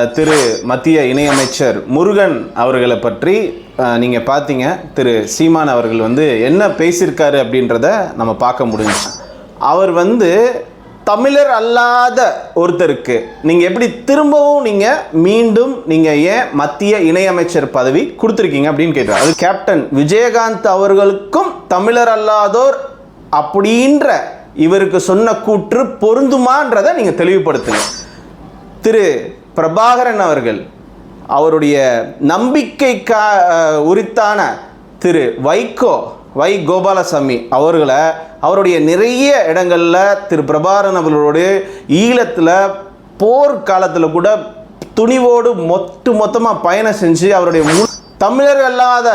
திரு மத்திய இணையமைச்சர் முருகன் அவர்களை பற்றி நீங்கள் பார்த்தீங்க திரு சீமான் அவர்கள் வந்து என்ன பேசியிருக்காரு அப்படின்றத நம்ம பார்க்க முடிஞ்சு அவர் வந்து தமிழர் அல்லாத ஒருத்தருக்கு நீங்கள் எப்படி திரும்பவும் நீங்கள் மீண்டும் நீங்கள் ஏன் மத்திய இணையமைச்சர் பதவி கொடுத்துருக்கீங்க அப்படின்னு கேட்டார். அது கேப்டன் விஜயகாந்த் அவர்களுக்கும் தமிழர் அல்லாதோர் அப்படின்ற இவருக்கு சொன்ன கூற்று பொருந்துமான்றதை நீங்கள் தெளிவுபடுத்துங்க. திரு பிரபாகரன் அவர்கள் அவருடைய நம்பிக்கைக்கா உரித்தான திரு வைகோ வை கோபாலசாமி அவர்களை அவருடைய நிறைய இடங்களில் திரு பிரபாகரன் அவர்களோடு ஈழத்தில் போர் காலத்தில் கூட துணிவோடு மொத்து மொத்தமாக பயணம் செஞ்சு அவருடைய மு தமிழர் அல்லாத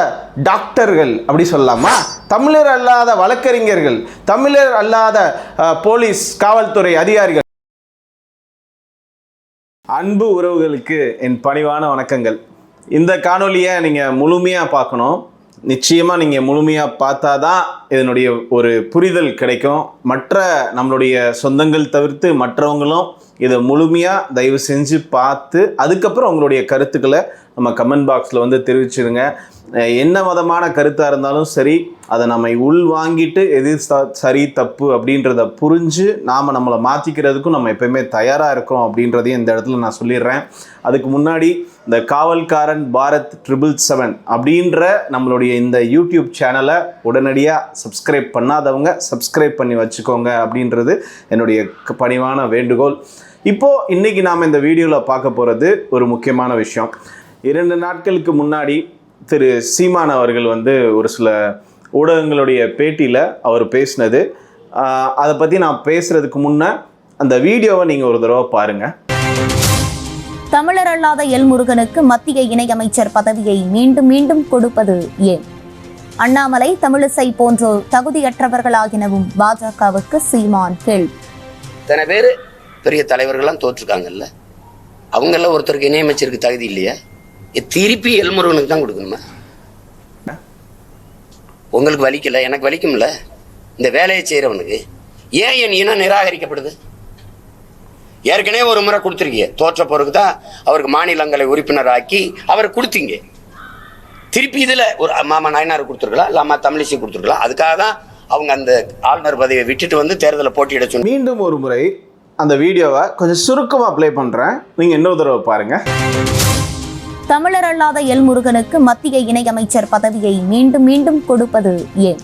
டாக்டர்கள் அப்படி சொல்லலாமா? தமிழர் அல்லாத வழக்கறிஞர்கள் தமிழர் அல்லாத போலீஸ் காவல்துறை அதிகாரிகள் அன்பு உறவுகளுக்கு என் பணிவான வணக்கங்கள். இந்த காணொலியை நீங்கள் முழுமையாக பார்க்கணும். நிச்சயமாக நீங்கள் முழுமையாக பார்த்தா தான் இதனுடைய ஒரு புரிதல் கிடைக்கும். மற்ற நம்மளுடைய சொந்தங்கள் தவிர்த்து மற்றவங்களும் இதை முழுமையாக தயவு செஞ்சு பார்த்து அதுக்கப்புறம் உங்களுடைய கருத்துக்களை நம்ம கமெண்ட் பாக்ஸில் வந்து தெரிவிச்சிருங்க. என்ன மதமான கருத்தாக இருந்தாலும் சரி அதை நம்ம உள் வாங்கிட்டு எது ச- சரி தப்பு அப்படின்றத புரிஞ்சு நாம் நம்மளை மாற்றிக்கிறதுக்கும் நம்ம எப்பயுமே தயாராக இருக்கோம் அப்படின்றதையும் இந்த இடத்துல நான் சொல்லிடுறேன். அதுக்கு முன்னாடி இந்த காவல்காரன் பாரத் ட்ரிபிள் செவன் அப்படின்ற நம்மளுடைய இந்த யூடியூப் சேனலை உடனடியாக சப்ஸ்கிரைப் பண்ணாதவங்க சப்ஸ்கிரைப் பண்ணி வச்சுக்கோங்க அப்படின்றது என்னுடைய பணிவான வேண்டுகோள். இப்போது இன்றைக்கி நாம் இந்த வீடியோவில் பார்க்க போகிறது ஒரு முக்கியமான விஷயம். இரண்டு நாட்களுக்கு முன்னாடி திரு சீமான் அவர்கள் வந்து ஒரு சில ஊடகங்களுடைய பேட்டியில் அவர் பேசினது. அதை பற்றி நான் பேசுகிறதுக்கு முன்னே அந்த வீடியோவை நீங்கள் ஒரு தடவை பாருங்கள் தமிழர் அல்லாத எல்முருகனுக்கு மத்திய இணையமைச்சர் பதவியை மீண்டும் மீண்டும் கொடுப்பது ஏன்? அண்ணாமலை தமிழிசை போன்றோர் தகுதியற்றவர்களாகினவும் பாஜகவுக்கு சீமான் கேள்வி. இத்தனை பேர் பெரிய தலைவர்கள்லாம் தோற்றுருக்காங்கல்ல? அவங்கள ஒருத்தருக்கு இணையமைச்சருக்கு தகுதி இல்லையா? இது திருப்பி எல்முருகனுக்கு தான் கொடுக்கணுமா? உங்களுக்கு வலிக்கல? எனக்கு வலிக்கும்ல? இந்த வேலையை செய்கிறவனுக்கு ஏன் என் இனம் நிராகரிக்கப்படுது? ஏற்கனவே ஒரு முறை கொடுத்துருக்கீங்க. தோற்ற பிறகு தான் அவருக்கு மாநிலங்களை உறுப்பினர் ஆக்கி அவரை கொடுத்தீங்க. திருப்பி இதில் ஒரு மாமா நாயனார் கொடுத்துருக்கலாம் இல்லை அம்மா தமிழிசை கொடுத்துருக்கலாம் அதுக்காக தான் அவங்க அந்த ஆளுநர் பதவியை விட்டுட்டு வந்து தேர்தலில் போட்டியிட சொன்னாங்க. மீண்டும் ஒரு முறை அந்த வீடியோவை கொஞ்சம் சுருக்கமாக ப்ளே பண்ணுறேன் நீங்கள் இன்னொரு தடவை பாருங்கள் தமிழர் அல்லாத எல் முருகனுக்கு மத்திய இணையமைச்சர் பதவியை மீண்டும் மீண்டும் கொடுப்பது ஏன்?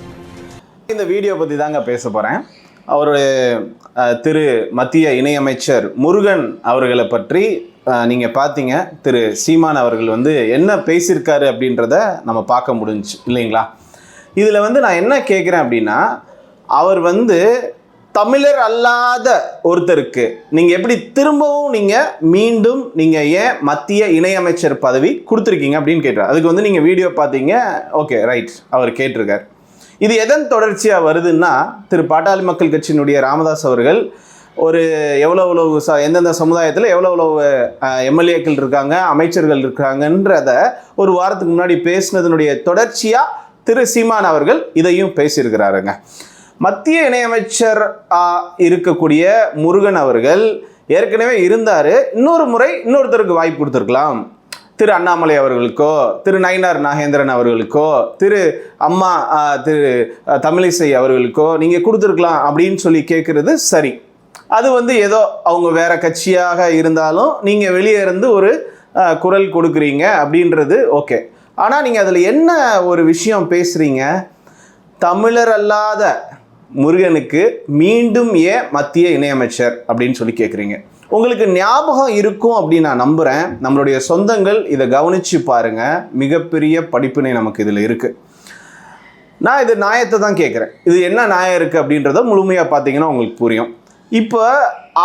இந்த வீடியோ பற்றி தாங்க பேச போகிறேன் அவருடைய திரு மத்திய இணையமைச்சர் முருகன் அவர்களை பற்றி நீங்கள் பார்த்தீங்க திரு சீமான் அவர்கள் வந்து என்ன பேசியிருக்காரு அப்படின்றத நம்ம பார்க்க முடிஞ்சு இல்லைங்களா? இதில் வந்து நான் என்ன கேட்குறேன் அப்படின்னா அவர் வந்து தமிழர் அல்லாத ஒருத்தருக்கு நீங்கள் எப்படி திரும்பவும் நீங்கள் மீண்டும் நீங்கள் ஏன் மத்திய இணையமைச்சர் பதவி கொடுத்துருக்கீங்க அப்படின்னு கேட்டார் அதுக்கு வந்து நீங்கள் வீடியோ பார்த்தீங்க ஓகே ரைட். அவர் கேட்டிருக்கார். இது எதன் தொடர்ச்சியாக வருதுன்னா திரு பாட்டாளி மக்கள் கட்சியினுடைய ராமதாஸ் அவர்கள் ஒரு எவ்வளோ எவ்வளவு ச எந்தெந்த சமுதாயத்தில் எவ்வளோ எவ்வளவு எம்எல்ஏக்கள் இருக்காங்க அமைச்சர்கள் இருக்காங்கன்றத ஒரு வாரத்துக்கு முன்னாடி பேசினதனுடைய தொடர்ச்சியாக திரு சீமான் அவர்கள் இதையும் பேசியிருக்கிறாருங்க. மத்திய இணையமைச்சர் ஆ, இருக்கக்கூடிய முருகன் அவர்கள் ஏற்கனவே இருந்தார். இன்னொரு முறை இன்னொருத்தருக்கு வாய்ப்பு கொடுத்துருக்கலாம். திரு அண்ணாமலை அவர்களுக்கோ திரு நயினார் நாகேந்திரன் அவர்களுக்கோ திரு அம்மா திரு தமிழிசை அவர்களுக்கோ நீங்கள் கொடுத்துருக்கலாம் அப்படின்னு சொல்லி கேட்குறது சரி. அது வந்து ஏதோ அவங்க வேற கட்சியாக இருந்தாலும் நீங்கள் வெளியே இருந்து ஒரு குரல் கொடுக்குறீங்க அப்படின்றது ஓகே. ஆனால் நீங்கள் அதில் என்ன ஒரு விஷயம் பேசுகிறீங்க தமிழர் அல்லாத முருகனுக்கு மீண்டும் ஏன் மத்திய இணையமைச்சர் அப்படின்னு சொல்லி கேட்குறீங்க உங்களுக்கு ஞாபகம் இருக்கும் அப்படின்னு நான் நம்புகிறேன் நம்மளுடைய சொந்தங்கள் இதை கவனித்து பாருங்கள் மிகப்பெரிய படிப்பினை நமக்கு இதில் இருக்குது நான் இது நியாயத்தை தான் கேட்குறேன். இது என்ன நியாயம் இருக்குது அப்படின்றத முழுமையாக பார்த்தீங்கன்னா உங்களுக்கு புரியும். இப்போ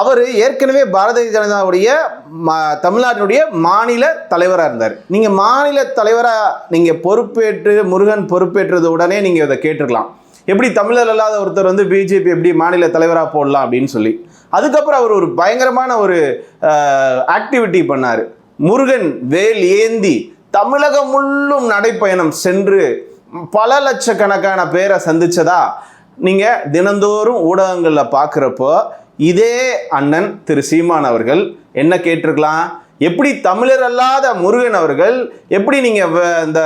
அவர் ஏற்கனவே பாரதிய ஜனதாவுடைய ம தமிழ்நாட்டினுடைய மாநில தலைவராக இருந்தார். நீங்கள் மாநில தலைவராக நீங்கள் பொறுப்பேற்று முருகன் பொறுப்பேற்றது உடனே நீங்கள் இதை கேட்டிருக்கலாம். எப்படி தமிழர் இல்லாத ஒருத்தர் வந்து பிஜேபி எப்படி மாநில தலைவராக போடலாம் அப்படின்னு சொல்லி. அதுக்கப்புறம் அவர் ஒரு பயங்கரமான ஒரு ஆக்டிவிட்டி பண்ணார். முருகன் வேல் ஏந்தி தமிழகம் முள்ளும் நடைப்பயணம் சென்று பல லட்சக்கணக்கான பேரை சந்திச்சதா? நீங்கள் தினந்தோறும் ஊடகங்களில் பார்க்குறப்போ இதே அண்ணன் திரு சீமான் அவர்கள் என்ன கேட்டிருக்கலாம்? எப்படி தமிழர் அல்லாத முருகன் அவர்கள் எப்படி நீங்கள் இந்த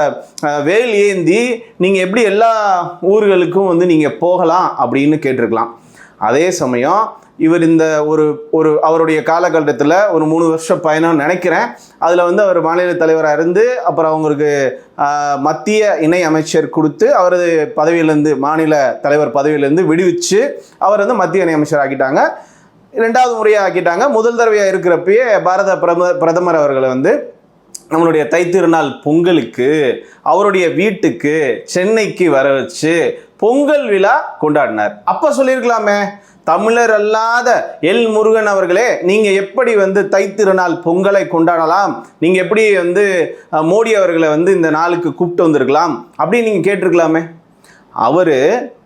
வேல் ஏந்தி நீங்கள் எப்படி எல்லா ஊர்களுக்கும் வந்து நீங்கள் போகலாம் அப்படின்னு கேட்டிருக்கலாம். அதே சமயம் இவர் இந்த ஒரு ஒரு அவருடைய காலகட்டத்தில் ஒரு மூணு வருஷம் பயணம் நினைக்கிறேன். அதில் வந்து அவர் மாநில தலைவராக இருந்து அப்புறம் அவங்களுக்கு மத்திய இணை அமைச்சர் கொடுத்து அவரது பதவியிலேருந்து மாநில தலைவர் பதவியிலேருந்து விடுவிச்சு அவர் வந்து மத்திய இணை அமைச்சர் ஆக்கிட்டாங்க. ரெண்டாவது முறையாக ஆக்கிட்டாங்க முதல் தடவையாக இருக்கிறப்பயே பாரத பிரம பிரதமர் அவர்களை வந்து நம்மளுடைய தைத்திருநாள் பொங்கலுக்கு அவருடைய வீட்டுக்கு சென்னைக்கு வர வச்சு பொங்கல் விழா கொண்டாடினார். அப்போ சொல்லியிருக்கலாமே தமிழர் அல்லாத எல் முருகன் அவர்களே நீங்கள் எப்படி வந்து தைத்திருநாள் பொங்கலை கொண்டாடலாம்? நீங்கள் எப்படி வந்து மோடி அவர்களை வந்து இந்த நாளுக்கு கூப்பிட்டு வந்திருக்கலாம்? அப்படின்னு நீங்கள் கேட்டிருக்கலாமே. அவர்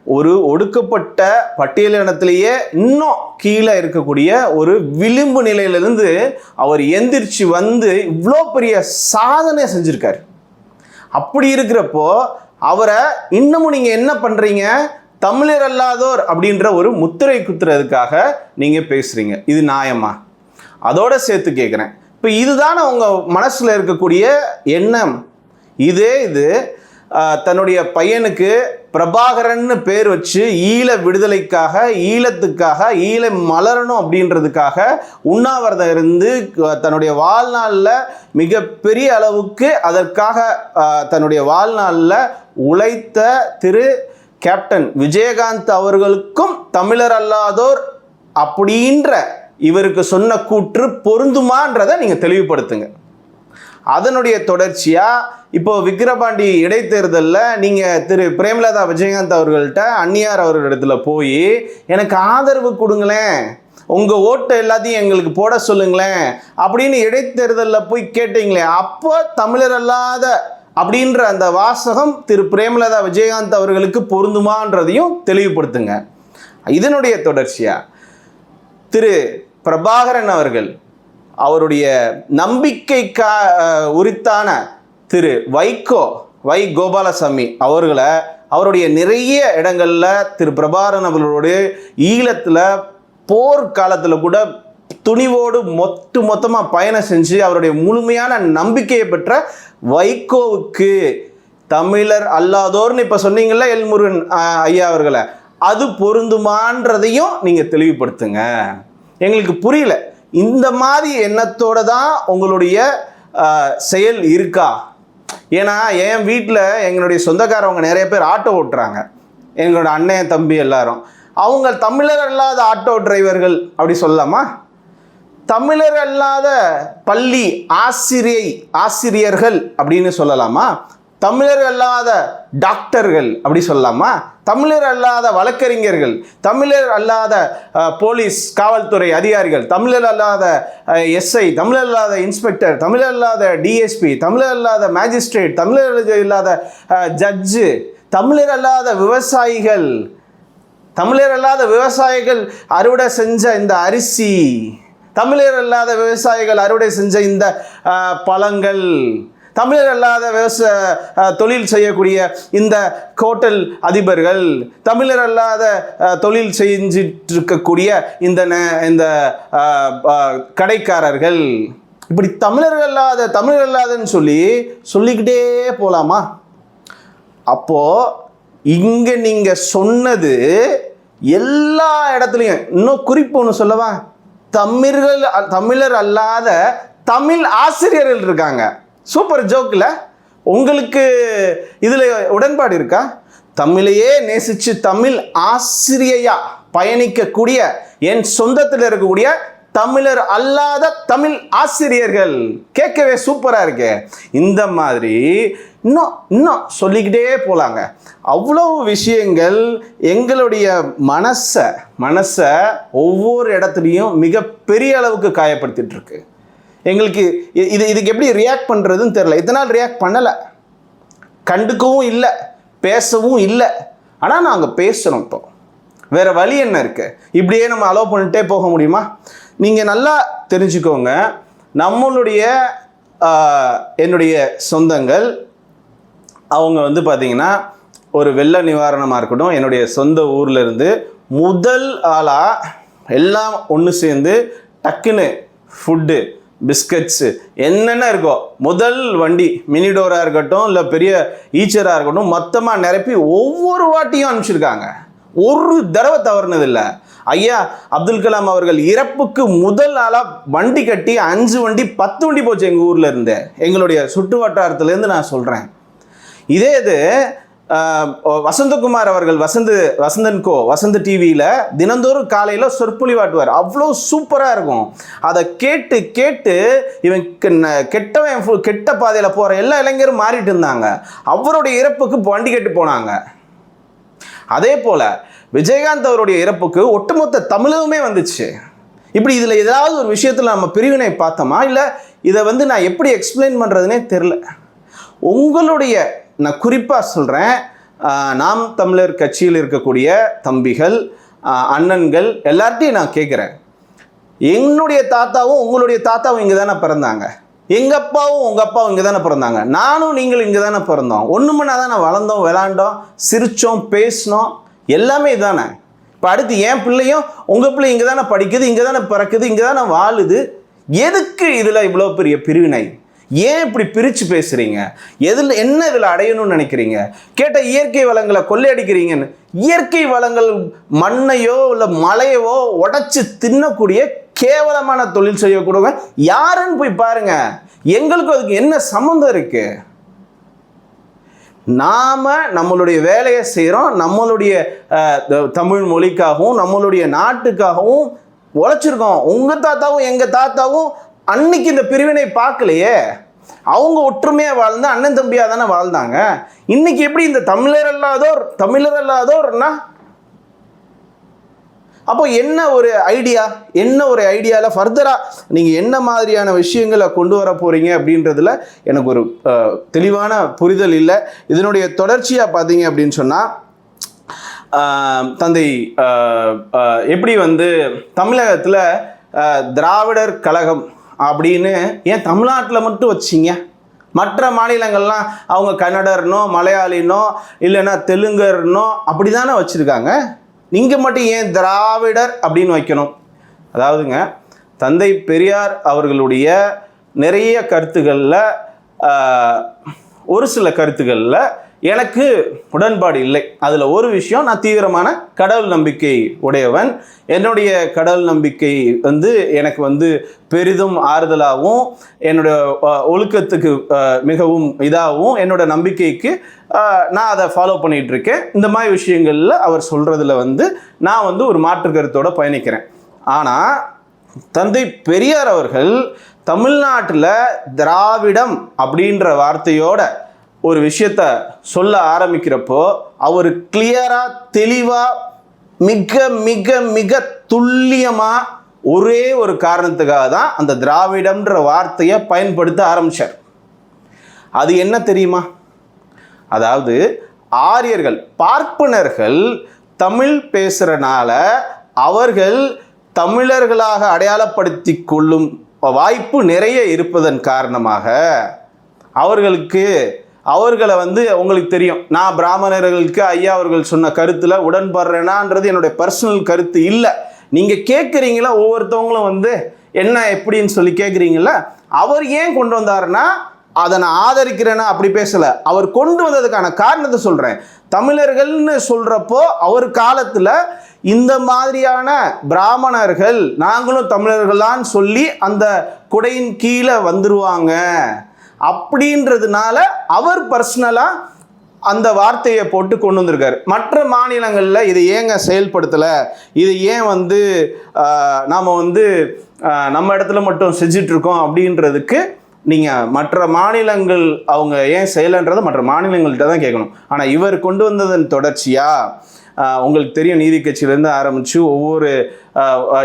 ஒரு ஒடுக்கப்பட்ட பட்டியலினத்திலேயே இன்னும் கீழே இருக்கக்கூடிய ஒரு விளிம்பு நிலையிலிருந்து அவர் எந்திரிச்சு வந்து இவ்வளோ பெரிய சாதனை செஞ்சுருக்காரு. அப்படி இருக்கிறப்போ அவரை இன்னமும் நீங்கள் என்ன பண்ணுறீங்க தமிழர் அல்லாதோர் அப்படின்ற ஒரு முத்திரை குத்துறதுக்காக நீங்கள் பேசுகிறீங்க இது நியாயமா? அதோட சேர்த்து கேட்குறேன் இப்போ இதுதானே உங்கள் மனசில் இருக்கக்கூடிய எண்ணம். இதே இது தன்னுடைய பையனுக்கு பிரபாகரன்னு பேர் வச்சு ஈழ விடுதலைக்காக ஈழத்துக்காக ஈழம் மலரணும் அப்படின்றதுக்காக உண்ணாவிரதம் இருந்து தன்னுடைய வாழ்நாளில் மிகப்பெரிய அளவுக்கு அதற்காக தன்னுடைய வாழ்நாளில் உழைத்த திரு கேப்டன் விஜயகாந்த் அவர்களுக்கும் தமிழர் அல்லாதோர் அப்படின்ற இவருக்கு சொன்ன கூற்று பொருந்துமான்றதை நீங்கள் தெளிவுபடுத்துங்க. அதனுடைய தொடர்ச்சியாக இப்போது விக்கிரபாண்டி இடைத்தேர்தலில் நீங்கள் திரு பிரேமலதா விஜயகாந்த் அவர்கள்ட்ட அந்நியார் அவர்களிடத்துல போய் எனக்கு ஆதரவு கொடுங்களேன். உங்கள் ஓட்டை எல்லாத்தையும் எங்களுக்கு போட சொல்லுங்களேன். அப்படின்னு இடைத்தேர்தலில் போய் கேட்டீங்களே அப்போ தமிழர் அல்லாத அப்படின்ற அந்த வாசகம் திரு பிரேமலதா விஜயகாந்த் அவர்களுக்கு பொருந்துமான்றதையும் தெளிவுபடுத்துங்க. இதனுடைய தொடர்ச்சியாக திரு பிரபாகரன் அவர்கள் அவருடைய நம்பிக்கைக்கா உரித்தான திரு வைகோ வை கோபாலசாமி அவர்களை அவருடைய நிறைய இடங்களில் திரு பிரபாரன் அவர்களோடு ஈழத்தில் போர் காலத்தில் கூட துணிவோடு மொத்து மொத்தமாக பயணம் செஞ்சு அவருடைய முழுமையான நம்பிக்கையை பெற்ற வைகோவுக்கு தமிழர் அல்லாதோர்னு இப்போ சொன்னீங்கல்ல எல்முருகன் ஐயா அவர்களை. அது பொருந்துமான்றதையும் நீங்கள் தெளிவுபடுத்துங்க. எங்களுக்கு புரியல. இந்த மாதிரி எண்ணத்தோட தான் உங்களுடைய செயல் இருக்கா? ஏன்னா என் வீட்டில் எங்களுடைய சொந்தக்காரவங்க நிறைய பேர் ஆட்டோ ஓட்டுறாங்க. எங்களோட அண்ணன் தம்பி எல்லாரும். அவங்க தமிழர் அல்லாத ஆட்டோ டிரைவர்கள் அப்படி சொல்லலாமா? தமிழர் அல்லாத பள்ளி ஆசிரியை ஆசிரியர்கள் அப்படின்னு சொல்லலாமா? தமிழர் அல்லாத டாக்டர்கள் அப்படி சொல்லலாமா? தமிழர் அல்லாத வழக்கறிஞர்கள் தமிழர் அல்லாத போலீஸ் காவல்துறை அதிகாரிகள் தமிழர் அல்லாத எஸ்ஐ தமிழர் அல்லாத இன்ஸ்பெக்டர் தமிழர் அல்லாத டிஎஸ்பி தமிழர் அல்லாத மேஜிஸ்ட்ரேட் தமிழர் இல்லாத ஜட்ஜு தமிழர் அல்லாத விவசாயிகள் தமிழர் அல்லாத விவசாயிகள் அறுவடை செஞ்ச இந்த அரிசி தமிழர் அல்லாத விவசாயிகள் அறுவடை செஞ்ச இந்த பழங்கள் தமிழர் அல்லாத விவசாய தொழில் செய்யக்கூடிய இந்த ஹோட்டல் அதிபர்கள் தமிழர் அல்லாத தொழில் செஞ்சிட்டு இருக்கக்கூடிய இந்த ந- இந்த கடைக்காரர்கள். இப்படி தமிழர்கள் அல்லாத தமிழர் அல்லாதன்னு சொல்லி சொல்லிக்கிட்டே போகலாமா அப்போ இங்க நீங்க சொன்னது எல்லா இடத்துலையும் இன்னும் குறிப்பு ஒன்று சொல்லவா? தமிழர்கள் தமிழர் அல்லாத தமிழ் ஆசிரியர்கள் இருக்காங்க. சூப்பர் ஜோக்கில் உங்களுக்கு இதில் உடன்பாடு இருக்கா? தமிழையே நேசித்து தமிழ் ஆசிரியையா பயணிக்கக்கூடிய என் சொந்தத்தில் இருக்கக்கூடிய தமிழர் அல்லாத தமிழ் ஆசிரியர்கள். கேட்கவே சூப்பராக இருக்கே. இந்த மாதிரி இன்னும் இன்னும் சொல்லிக்கிட்டே போகலாங்க அவ்வளோ விஷயங்கள் எங்களுடைய மனசை மனசை ஒவ்வொரு இடத்துலையும் மிகப்பெரிய அளவுக்கு காயப்படுத்திட்டு இருக்கு. எங்களுக்கு இது இதுக்கு எப்படி ரியாக்ட் பண்ணுறதுன்னு தெரில இத்தனை ரியாக்ட் பண்ணலை. கண்டுக்கவும் இல்லை. பேசவும் இல்லை. ஆனால் நாங்கள் பேசுகிறோம் இப்போ. வேறு வழி என்ன இருக்கு? இப்படியே நம்ம அலோவ் பண்ணிட்டே போக முடியுமா? நீங்கள் நல்லா தெரிஞ்சுக்கோங்க. நம்மளுடைய என்னுடைய சொந்தங்கள் அவங்க வந்து பார்த்தீங்கன்னா ஒரு வெள்ள நிவாரணமாக இருக்கட்டும் என்னுடைய சொந்த ஊர்லேருந்து முதல் ஆளாக எல்லாம் ஒன்று சேர்ந்து டக்குன்னு ஃபுட்டு பிஸ்கட்ஸு என்னென்ன இருக்கோ முதல் வண்டி மினிடோராக இருக்கட்டும் இல்லை பெரிய ஈச்சராக இருக்கட்டும் மொத்தமாக நிரப்பி ஒவ்வொரு வாட்டியும் அனுப்பிச்சிருக்காங்க. ஒரு தடவை தவறுனதில்லை ஐயா அப்துல் கலாம் அவர்கள் இறப்புக்கு முதல் ஆளாக வண்டி கட்டி அஞ்சு வண்டி பத்து வண்டி போச்சு எங்கள் ஊரில் இருந்து. எங்களுடைய சுற்று வட்டாரத்துலேருந்து நான் சொல்கிறேன் இதே இது வசந்தகுமார் அவர்கள் வசந்த் வசந்தன் கோ வசந்த் டிவியில் தினந்தோறும் காலையில் சொற்பொழிவாட்டுவார். அவ்வளோ சூப்பராக இருக்கும். அதை கேட்டு கேட்டு இவன் கெட்டவன் கெட்ட பாதையில் போகிற எல்லா இளைஞரும் மாறிட்டு இருந்தாங்க. அவருடைய இறப்புக்கு வண்டி கெட்டு போனாங்க. அதே போல் விஜயகாந்த் அவருடைய இறப்புக்கு ஒட்டுமொத்த தமிழகமே வந்துச்சு. இப்படி இதில் ஏதாவது ஒரு விஷயத்தில் நம்ம பிரிவினை பார்த்தோமா? இல்லை இதை வந்து நான் எப்படி எக்ஸ்பிளைன் பண்ணுறதுனே தெரில உங்களுடைய நான் குறிப்பாக சொல்கிறேன் நாம் தமிழர் கட்சியில் இருக்கக்கூடிய தம்பிகள் அண்ணன்கள் எல்லார்ட்டையும் நான் கேட்குறேன் என்னுடைய தாத்தாவும் உங்களுடைய தாத்தாவும் இங்கே தானே பிறந்தாங்க. எங்கள் அப்பாவும் உங்கள் அப்பாவும் இங்கே தானே பிறந்தாங்க. நானும் நீங்களும் இங்கே தானே பிறந்தோம். ஒன்று மணி தானே வளர்ந்தோம் விளாண்டோம் சிரித்தோம் பேசினோம். எல்லாமே இதானே. இப்போ அடுத்து என் பிள்ளையும் உங்கள் பிள்ளை இங்கே தானே படிக்குது இங்கே தானே பிறக்குது இங்கே தானே வாழுது. எதுக்கு இதில் இவ்வளோ பெரிய பிரிவினை? ஏன் இப்படி பிரித்து பேசுகிறீங்க எதில் என்ன இதில் அடையணும்னு நினைக்கிறீங்க? கேட்ட இயற்கை வளங்களை கொள்ளையடிக்கிறீங்கன்னு இயற்கை வளங்கள் மண்ணையோ இல்லை மலையவோ உடச்சி தின்னக்கூடிய கேவலமான தொழில் செய்யக்கூடவங்க யாருன்னு போய் பாருங்க. எங்களுக்கும் அதுக்கு என்ன சம்மந்தம் இருக்கு? நாம் நம்மளுடைய வேலையை செய்கிறோம் நம்மளுடைய தமிழ் மொழிக்காகவும் நம்மளுடைய நாட்டுக்காகவும் உழைச்சிருக்கோம். உங்கள் தாத்தாவும் எங்கள் தாத்தாவும் அன்னைக்கு இந்த பிரிவினை பார்க்கலையே. அவங்க ஒற்றுமையாக வாழ்ந்து அண்ணன் தம்பியாக தானே வாழ்ந்தாங்க. இன்னைக்கு எப்படி இந்த தமிழர் அல்லாதோர் தமிழர் அல்லாதோர்னா? அப்போ என்ன ஒரு ஐடியா? என்ன ஒரு ஐடியாவில் ஃபர்தராக நீங்கள் என்ன மாதிரியான விஷயங்களை கொண்டு வர போகிறீங்க அப்படின்றதுல எனக்கு ஒரு அஹ், தெளிவான புரிதல் இல்லை. இதனுடைய தொடர்ச்சியாக பார்த்தீங்க அப்படின்னு சொன்னால் தந்தை எப்படி வந்து தமிழகத்தில் திராவிடர் கழகம் அப்படின்னு ஏன் தமிழ்நாட்டில் மட்டும் வச்சிங்க? மற்ற மாநிலங்கள்லாம் அவங்க கன்னடர்னோ மலையாளினோ இல்லைன்னா தெலுங்கர்னோ அப்படி தானே வச்சுருக்காங்க? நீங்கள் மட்டும் ஏன் திராவிடர் அப்படின்னு வைக்கணும்? அதாவதுங்க தந்தை பெரியார் அவர்களுடைய நிறைய கருத்துக்களில் ஒரு சில கருத்துக்களில் எனக்கு உடன்பாடு இல்லை. அதில் ஒரு விஷயம் நான் தீவிரமான கடவுள் நம்பிக்கை உடையவன். என்னுடைய கடவுள் நம்பிக்கை வந்து எனக்கு வந்து பெரிதும் ஆறுதலாகவும் என்னோட ஒழுக்கத்துக்கு மிகவும் இதாகவும் என்னோட நம்பிக்கைக்கு நான் அதை ஃபாலோ பண்ணிகிட்டு இருக்கேன். இந்த மாதிரி விஷயங்களில் அவர் சொல்கிறதுல வந்து நான் வந்து ஒரு மாற்று கருத்தோடு பயணிக்கிறேன். ஆனால் தந்தை பெரியார் அவர்கள் தமிழ்நாட்டில் திராவிடம் அப்படின்ற வார்த்தையோட ஒரு விஷயத்த சொல்ல ஆரம்பிக்கிறப்போ அவர் கிளியராக தெளிவாக மிக மிக மிக துல்லியமாக ஒரே ஒரு காரணத்துக்காக தான் அந்த திராவிடம்ன்ற வார்த்தையை பயன்படுத்த ஆரம்பித்தார் அது என்ன தெரியுமா? அதாவது ஆரியர்கள் பார்ப்பனர்கள் தமிழ் பேசுகிறனால அவர்கள் தமிழர்களாக அடையாளப்படுத்தி கொள்ளும் வாய்ப்பு நிறைய இருப்பதன் காரணமாக அவர்களுக்கு அவர்களை வந்து உங்களுக்கு தெரியும். நான் பிராமணர்களுக்கு ஐயா அவர்கள் சொன்ன கருத்தில் உடன்படுறேனான்றது என்னுடைய பர்சனல் கருத்து இல்லை. நீங்கள் கேட்குறீங்களா ஒவ்வொருத்தவங்களும் வந்து என்ன எப்படின்னு சொல்லி கேட்குறீங்களா அவர் ஏன் கொண்டு வந்தாருன்னா அதை நான் ஆதரிக்கிறேன்னா அப்படி பேசலை. அவர் கொண்டு வந்ததுக்கான காரணத்தை சொல்கிறேன் தமிழர்கள்னு சொல்கிறப்போ அவர் காலத்தில் இந்த மாதிரியான பிராமணர்கள் நாங்களும் தமிழர்களான்னு சொல்லி அந்த குடையின் கீழே வந்துருவாங்க. அப்படின்றதுனால அவர் பர்சனலாக அந்த வார்த்தையை போட்டு கொண்டு வந்திருக்காரு. மற்ற மாநிலங்களில் இதை ஏங்க செயல்படுத்தலை? இது ஏன் வந்து நாம் வந்து நம்ம இடத்துல மட்டும் செஞ்சிட்ருக்கோம் அப்படின்றதுக்கு நீங்கள் மற்ற மாநிலங்கள் அவங்க ஏன் செய்யலைன்றதை மற்ற மாநிலங்கள்கிட்ட தான் கேட்கணும். ஆனால் இவர் கொண்டு வந்ததன் தொடர்ச்சியாக உங்களுக்கு தெரியும் நீதி கட்சியிலேருந்து ஆரம்பித்து ஒவ்வொரு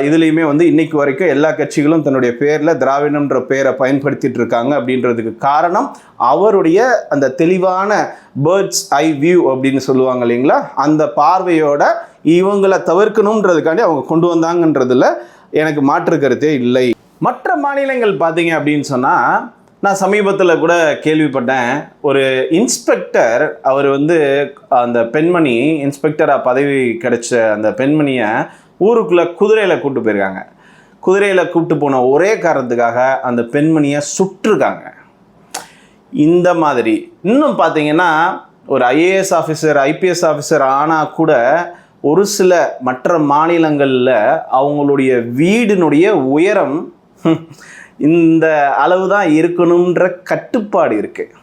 இதுலேயுமே வந்து இன்றைக்கு வரைக்கும் எல்லா கட்சிகளும் தன்னுடைய பேரில் திராவிடம்ன்ற பேரை பயன்படுத்திட்டு இருக்காங்க அப்படின்றதுக்கு காரணம் அவருடைய அந்த தெளிவான பேர்ட்ஸ் ஐ வியூ அப்படின்னு சொல்லுவாங்க இல்லைங்களா? அந்த பார்வையோட இவங்களை தவிர்க்கணுன்றதுக்காண்டி அவங்க கொண்டு வந்தாங்கன்றதுல எனக்கு மாற்று கருத்தே இல்லை. மற்ற மாநிலங்கள் பார்த்தீங்க அப்படின்னு சொன்னால் நான் சமீபத்தில் கூட கேள்விப்பட்டேன். ஒரு இன்ஸ்பெக்டர் அவர் வந்து அந்த பெண்மணி இன்ஸ்பெக்டராக பதவி கிடைச்ச அந்த பெண்மணியை ஊருக்குள்ளே குதிரையில் கூப்பிட்டு போயிருக்காங்க. குதிரையில் கூப்பிட்டு போன ஒரே காரணத்துக்காக அந்த பெண்மணியை சுட்டிருக்காங்க. இந்த மாதிரி. இன்னும் பார்த்தீங்கன்னா ஒரு ஐஏஎஸ் ஆஃபீஸர் ஐபிஎஸ் ஆஃபீஸர் ஆனால் கூட ஒரு சில மற்ற மாநிலங்களில் அவங்களுடைய வீடினுடைய உயரம் இந்த அளவு தான் இருக்கணுன்ற கட்டுப்பாடு இருக்குது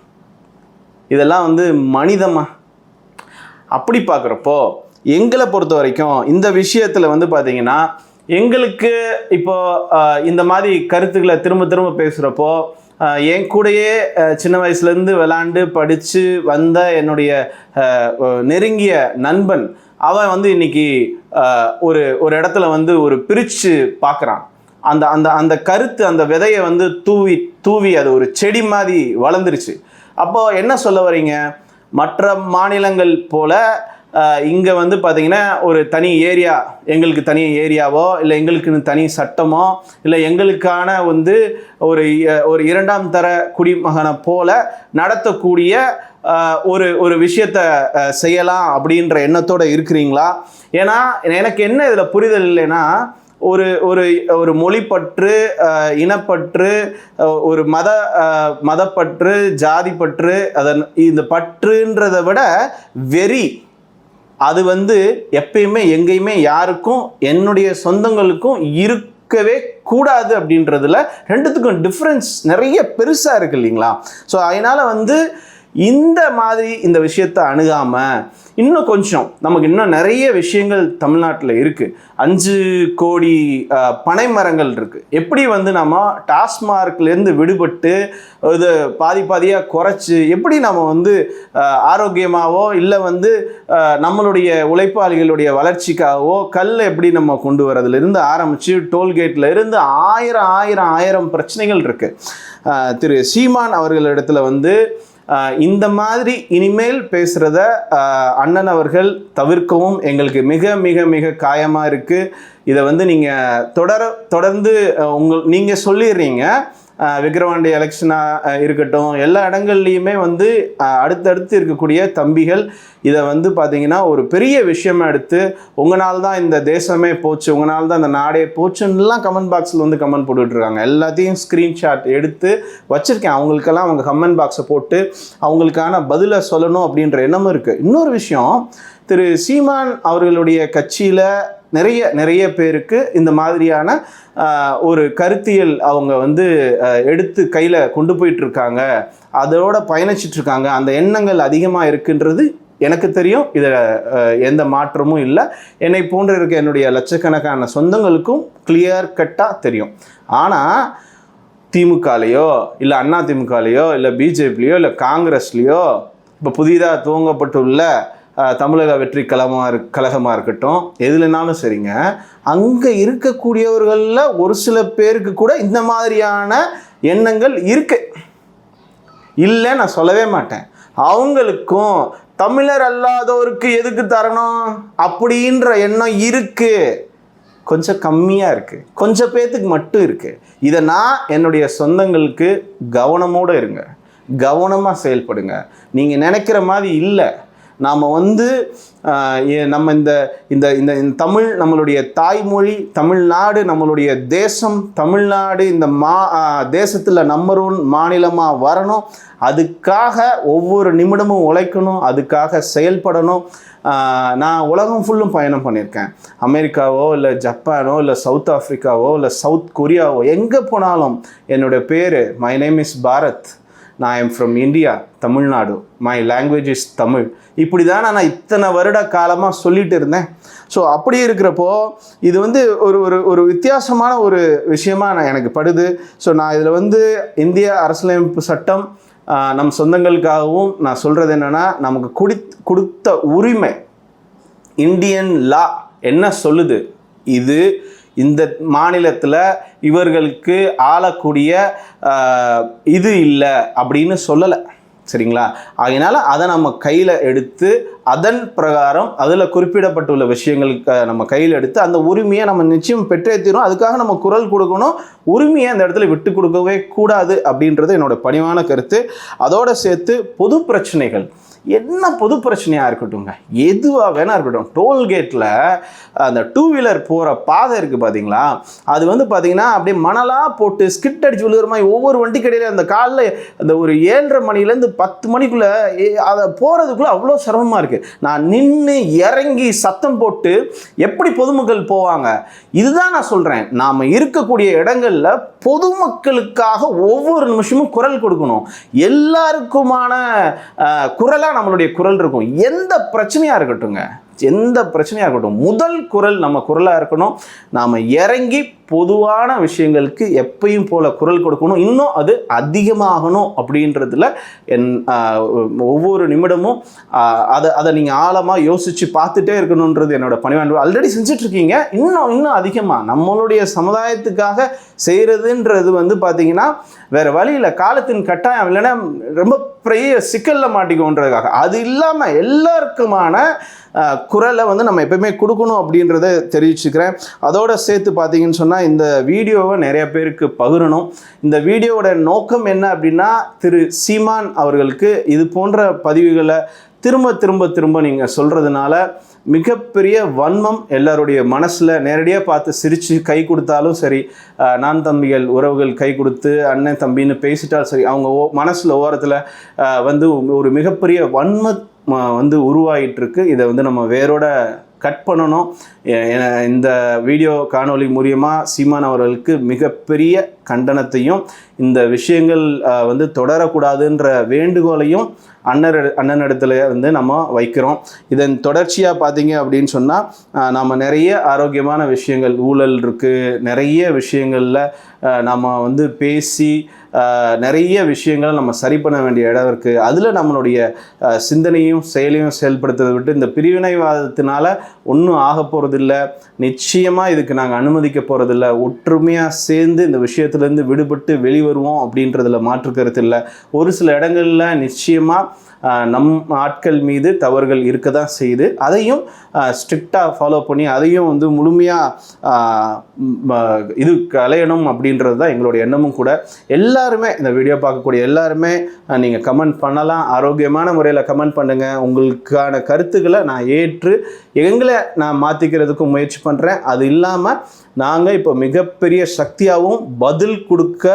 இதெல்லாம் வந்து மனிதமா? அப்படி பார்க்குறப்போ எங்களை பொறுத்த வரைக்கும் இந்த விஷயத்தில் வந்து பார்த்தீங்கன்னா எங்களுக்கு இப்போ இந்த மாதிரி கருத்துக்களை திரும்ப திரும்ப பேசுகிறப்போ என் கூடயே சின்ன வயசுலேருந்து விளாண்டு படித்து வந்த என்னுடைய நெருங்கிய நண்பன் அவன் வந்து இன்னைக்கு ஒரு ஒரு இடத்துல வந்து ஒரு பிரித்து பார்க்குறான். அந்த அந்த அந்த கருத்து அந்த விதையை வந்து தூவி தூவி அது ஒரு செடி மாதிரி வளர்ந்துருச்சு. அப்போ என்ன சொல்ல வரீங்க மற்ற மாநிலங்கள் போல இங்கே வந்து பார்த்தீங்கன்னா ஒரு தனி ஏரியா எங்களுக்கு தனி ஏரியாவோ இல்லை எங்களுக்குன்னு தனி சட்டமோ இல்லை எங்களுக்கான வந்து ஒரு ஒரு இரண்டாம் தர குடிமகனை போல நடத்தக்கூடிய ஒரு ஒரு விஷயத்தை செய்யலாம் அப்படின்ற எண்ணத்தோடு இருக்கிறீங்களா? ஏன்னா எனக்கு என்ன இதில் புரிதல் இல்லைன்னா ஒரு ஒரு ஒரு மொழிப்பற்று இனப்பற்று ஒரு மத மதப்பற்று மதப்பற்று ஜாதிப்பற்று அதன் இந்த பற்றுன்றதை விட வெறி. அது வந்து எப்பயுமே எங்கேயுமே யாருக்கும் என்னுடைய சொந்தங்களுக்கும் இருக்கவே கூடாது அப்படின்றதுல ரெண்டுத்துக்கும் டிஃப்ரென்ஸ் நிறைய பெருசாக இருக்கு இல்லைங்களா? ஸோ அதனால் வந்து இந்த மாதிரி இந்த விஷயத்தை அணுகாமல் இன்னும் கொஞ்சம் நமக்கு இன்னும் நிறைய விஷயங்கள் தமிழ்நாட்டில் இருக்குது அஞ்சு கோடி பனை மரங்கள் இருக்குது எப்படி வந்து நம்ம டாஸ்மார்க்லேருந்து விடுபட்டு இது பாதி பாதியாக குறைச்சி எப்படி நம்ம வந்து ஆரோக்கியமாகவோ இல்லை வந்து நம்மளுடைய உழைப்பாளிகளுடைய வளர்ச்சிக்காகவோ கல் எப்படி நம்ம கொண்டு வரதுலேருந்து ஆரம்பித்து டோல்கேட்டில் இருந்து ஆயிரம் ஆயிரம் ஆயிரம் பிரச்சனைகள் இருக்குது திரு சீமான் அவர்களிடத்தில் வந்து இந்த மாதிரி இனிமேல் பேசுகிறத அண்ணன் அவர்கள் தவிர்க்கவும். எங்களுக்கு மிக மிக மிக காயமாக இருக்குது இதை வந்து நீங்கள் தொடர தொடர்ந்து உங்கள் நீங்கள் சொல்லிடுறீங்க. விக்ரவாண்டி எலெக்ஷனாக இருக்கட்டும். எல்லா இடங்கள்லையுமே வந்து அடுத்தடுத்து இருக்கக்கூடிய தம்பிகள் இதை வந்து பார்த்தீங்கன்னா ஒரு பெரிய விஷயமா எடுத்து உங்களால் தான் இந்த தேசமே போச்சு உங்களால் தான் இந்த நாடே போச்சுன்னுலாம் கமெண்ட் பாக்ஸில் வந்து கமெண்ட் போட்டுட்டு இருக்காங்க எல்லாத்தையும் ஸ்க்ரீன்ஷாட் எடுத்து வச்சுருக்கேன். அவங்களுக்கெல்லாம் அவங்க கமெண்ட் பாக்ஸை போட்டு அவங்களுக்கான பதிலை சொல்லணும் அப்படின்ற எண்ணமும் இருக்குது இன்னொரு விஷயம் திரு சீமான் அவர்களுடைய கட்சியில் நிறைய நிறைய பேருக்கு இந்த மாதிரியான ஒரு கருத்தியல் அவங்க வந்து எடுத்து கையில் கொண்டு போயிட்டு இருக்காங்க அதோட பயணிச்சிட்டு இருக்காங்க அந்த எண்ணங்கள் அதிகமாக இருக்குன்றது எனக்கு தெரியும். இதில் எந்த மாற்றமும் இல்லை. என்னை போன்று இருக்க என்னுடைய லட்சக்கணக்கான சொந்தங்களுக்கும் கிளியர் கட்டாக தெரியும். ஆனால் திமுகலையோ இல்லை அண்ணா திமுகலையோ இல்லை பிஜேபிலையோ இல்லை காங்கிரஸ்லேயோ இப்போ புதிதாக துவங்கப்பட்டுள்ள தமிழக வெற்றி கழகமாக இரு கழகமாக இருக்கட்டும் எதுலனாலும் சரிங்க. அங்கே இருக்கக்கூடியவர்களில் ஒரு சில பேருக்கு கூட இந்த மாதிரியான எண்ணங்கள் இருக்கு. இல்லை நான் சொல்லவே மாட்டேன். அவங்களுக்கும் தமிழர் அல்லாதோருக்கு எதுக்கு தரணும்? அப்படின்ற எண்ணம் இருக்கு. கொஞ்சம் கம்மியாக இருக்குது கொஞ்சம் பேர்த்துக்கு மட்டும் இருக்குது இதை நான் என்னுடைய சொந்தங்களுக்கு கவனமோடு இருங்க. கவனமாக செயல்படுங்க. நீங்கள் நினைக்கிற மாதிரி இல்லை. நாம் வந்து நம்ம இந்த இந்த இந்த இந்த தமிழ் நம்மளுடைய தாய்மொழி தமிழ்நாடு நம்மளுடைய தேசம் தமிழ்நாடு இந்த மா தேசத்தில் நம்பர் ஒன் மாநிலமாக வரணும். அதுக்காக ஒவ்வொரு நிமிடமும் உழைக்கணும். அதுக்காக செயல்படணும். நான் உலகம் ஃபுல்லும் பயணம் பண்ணியிருக்கேன். அமெரிக்காவோ இல்லை ஜப்பானோ இல்லை சவுத் ஆஃப்ரிக்காவோ இல்லை சவுத் கொரியாவோ எங்கே போனாலும் என்னோட பேர் மை நேம் இஸ் பாரத் நான் I'm from India Tamil Nadu my language is Tamil இப்படி தான் நான் இத்தனை வருட காலமாக சொல்லிட்டு இருந்தேன். ஸோ அப்படி இருக்கிறப்போ இது வந்து ஒரு ஒரு ஒரு வித்தியாசமான ஒரு விஷயமா நான் எனக்கு படுது. ஸோ நான் இதில் வந்து இந்திய அரசியலமைப்பு சட்டம் நம் சொந்தங்களுக்காகவும் நான் சொல்கிறது என்னென்னா நமக்கு குடி கொடுத்த உரிமை இந்தியன் லா என்ன சொல்லுது? இது இந்த மாநிலத்தில் இவர்களுக்கு ஆளக்கூடிய இது இல்லை அப்படின்னு சொல்லலை. சரிங்களா? அதனால் அதை நம்ம கையில் எடுத்து அதன் பிரகாரம் அதில் குறிப்பிடப்பட்டுள்ள விஷயங்களுக்கு நம்ம கையில் எடுத்து அந்த உரிமையை நம்ம நிச்சயம் பெற்றே தீரும் அதுக்காக நம்ம குரல் கொடுக்கணும். உரிமையை அந்த இடத்துல விட்டு கொடுக்கவே கூடாது அப்படின்றது என்னோட பணிவான கருத்து. அதோடு சேர்த்து பொது பிரச்சனைகள். என்ன பொது பிரச்சனையாக இருக்கட்டும்ங்க? எதுவாக வேணா இருக்கட்டும். டோல்கேட்டில் அந்த டூ வீலர் போகிற பாதை இருக்குது பார்த்தீங்களா அது வந்து பார்த்தீங்கன்னா அப்படியே மணலாக போட்டு ஸ்கிட் அடிச்சு விழுகிற மாதிரி ஒவ்வொரு வண்டி கடையில் அந்த காலில் அந்த ஒரு ஏழரை மணிலேருந்து பத்து மணிக்குள்ளே அதை போகிறதுக்குள்ளே அவ்வளோ சிரமமாக இருக்குது நான் நின்று இறங்கி சத்தம் போட்டு எப்படி பொதுமக்கள் போவாங்க? இதுதான் நான் சொல்கிறேன் நாம் இருக்கக்கூடிய இடங்களில் பொதுமக்களுக்காக ஒவ்வொரு நிமிஷமும் குரல் கொடுக்கணும். எல்லாருக்குமான குரலாக நம்மளுடைய குரல் இருக்கும். எந்த பிரச்சனையாக இருக்கட்டுங்க எந்த பிரச்சனையாக இருக்கட்டும் முதல் குரல் நம்ம குரலாக இருக்கணும். நாம் இறங்கி பொதுவான விஷயங்களுக்கு எப்பயும் போல குரல் கொடுக்கணும். இன்னும் அது அதிகமாகணும் அப்படின்றதுல என் ஒவ்வொரு நிமிடமும் அதை அதை நீங்கள் ஆழமாக யோசித்து பார்த்துட்டே இருக்கணுன்றது என்னோட பணிவான் ஆல்ரெடி செஞ்சிட்ருக்கீங்க. இன்னும் இன்னும் அதிகமாக நம்மளுடைய சமுதாயத்துக்காக செய்கிறதுன்றது வந்து பார்த்தீங்கன்னா வேறு வழியில் காலத்தின் கட்டாயம் இல்லைன்னா ரொம்ப பெரிய சிக்கலில் மாட்டிக்கோன்றதுக்காக அது இல்லாமல் எல்லாருக்குமான குரலை வந்து நம்ம எப்பயுமே கொடுக்கணும் அப்படின்றத தெரிவிச்சுக்கிறேன். அதோட சேர்த்து பார்த்தீங்கன்னு சொன்னால் இந்த வீடியோவை நிறைய பேருக்கு பகிரணும். இந்த வீடியோவோட நோக்கம் என்ன அப்படின்னா திரு சீமான் அவர்களுக்கு இது போன்ற பதிவுகளை திரும்ப திரும்ப திரும்ப நீங்கள் சொல்கிறதுனால மிகப்பெரிய வன்மம் எல்லாருடைய மனசில் நேரடியாக பார்த்து சிரித்து கை கொடுத்தாலும் சரி நான் தம்பிகள் உறவுகள் கை கொடுத்து அண்ணன் தம்பின்னு பேசிட்டாலும் சரி அவங்க ஓ மனசில் ஓரத்தில் வந்து ஒரு மிகப்பெரிய வன்ம வந்து உருவாகிட்டுருக்கு இதை வந்து நம்ம வேரோட கட் பண்ணணும். இந்த வீடியோ காணொளி மூலியமாக சீமான் அவர்களுக்கு மிகப்பெரிய கண்டனத்தையும் இந்த விஷயங்கள் வந்து தொடரக்கூடாதுன்ற வேண்டுகோளையும் அண்ணர் அண்ணனிடத்துல வந்து நம்ம வைக்கிறோம். இதன் தொடர்ச்சியாக பார்த்தீங்க அப்படின்னு சொன்னால் நம்ம நிறைய ஆரோக்கியமான விஷயங்கள் ஊழல் இருக்குது நிறைய விஷயங்களில் நம்ம வந்து பேசி நிறைய விஷயங்களை நம்ம சரி பண்ண வேண்டிய இடம் இருக்குது அதில் நம்மளுடைய சிந்தனையும் செயலையும் செயல்படுத்துறதை விட்டு இந்த பிரிவினைவாதத்தினால ஒன்றும் ஆக போகிறதில்ல நிச்சயமாக இதுக்கு நாங்கள் அனுமதிக்க போகிறதில்ல ஒற்றுமையாக சேர்ந்து இந்த விஷயத்தை விஷயத்துலேருந்து விடுபட்டு வெளிவருவோம் அப்படின்றதுல மாற்று கருத்து இல்லை. ஒரு சில இடங்களில் நிச்சயமாக நம் ஆட்கள் மீது தவறுகள் இருக்க தான் செய்யுது. அதையும் ஸ்ட்ரிக்டாக ஃபாலோ பண்ணி அதையும் வந்து முழுமையாக இது கலையணும் அப்படின்றது தான் எங்களுடைய எண்ணமும் கூட. எல்லாருமே இந்த வீடியோ பார்க்கக்கூடிய எல்லாருமே நீங்கள் கமெண்ட் பண்ணலாம். ஆரோக்கியமான முறையில் கமெண்ட் பண்ணுங்கள் உங்களுக்கான கருத்துக்களை நான் ஏற்று எங்களை நான் மாற்றிக்கிறதுக்கும் முயற்சி பண்ணுறேன் அது இல்லாமல் நாங்கள் இப்போ மிகப்பெரிய சக்தியாகவும் பதில் கொடுக்க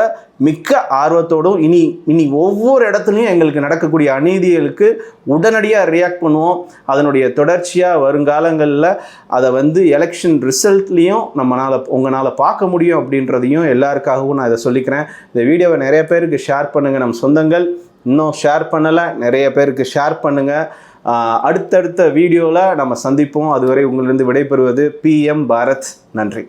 மிக்க ஆர்வத்தோடும் இனி இனி ஒவ்வொரு இடத்துலையும் எங்களுக்கு நடக்கக்கூடிய அநீதிகளுக்கு உடனடியாக ரியாக்ட் பண்ணுவோம். அதனுடைய தொடர்ச்சியாக வருங்காலங்களில் அதை வந்து எலெக்ஷன் ரிசல்ட்லேயும் நம்மளால் உங்களால் பார்க்க முடியும் அப்படின்றதையும் எல்லாருக்காகவும் நான் இதை சொல்லிக்கிறேன். இந்த வீடியோவை நிறைய பேருக்கு ஷேர் பண்ணுங்கள் நம்ம சொந்தங்கள். இன்னும் ஷேர் பண்ணலை நிறைய பேருக்கு ஷேர் பண்ணுங்கள் அடுத்தடுத்த வீடியோவில் நம்ம சந்திப்போம். அதுவரை உங்களிருந்து விடைபெறுவது பிஎம் பாரத் நன்றி.